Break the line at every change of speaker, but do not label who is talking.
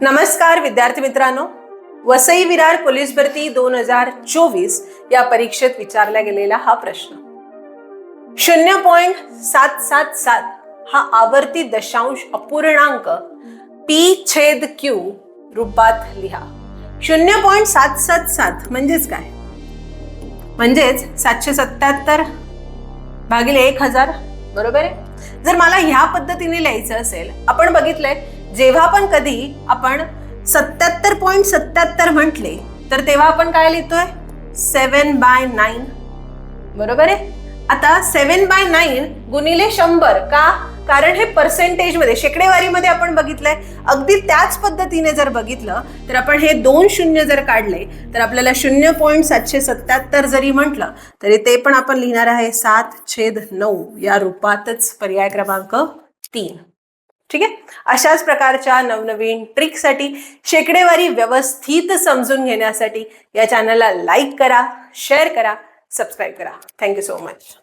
नमस्कार विद्यार्थी मित्रांनो. वसई विरार पोलीस भरती दोन हजार चोवीस या परीक्षेत विचारला गेलेला हा प्रश्न. शून्य पॉइंट सात सात सात हा आवर्ती दशांश अपूर्णांक पी छेद क्यू रूपात लिहा. शून्य पॉइंट सात सात सात म्हणजेच काय? म्हणजेच सातशे सत्याहत्तर भागिले एक हजार बरोबर आहे? जर मला ह्या पद्धतीने लिहायचं असेल आपण बघितलंय जेव्हा पण कधी आपण सत्याहत्तर पॉईंट सत्याहत्तर म्हटले तर तेव्हा आपण काय लिहितोय? सेवन बाय नाईन बरोबर आहे? आता सेवन बाय नाईन गुणिले शंभर का? कारण हे पर्सेंटेजमध्ये शेकडेवारीमध्ये आपण बघितलंय. अगदी त्याच पद्धतीने जर बघितलं तर आपण हे दोन शून्य जर काढले तर आपल्याला शून्य पॉईंट सातशे सत्याहत्तर जरी म्हटलं तरी ते पण आपण लिहिणार आहे सात छेद नऊ या रूपातच पर्याय क्रमांक तीन. ठीक आहे? अशाच प्रकारच्या नवनवीन ट्रिकसाठी शेकडेवारी व्यवस्थित समजून घेण्यासाठी या चॅनलला लाईक करा शेअर करा सबस्क्राईब करा. Thank you so much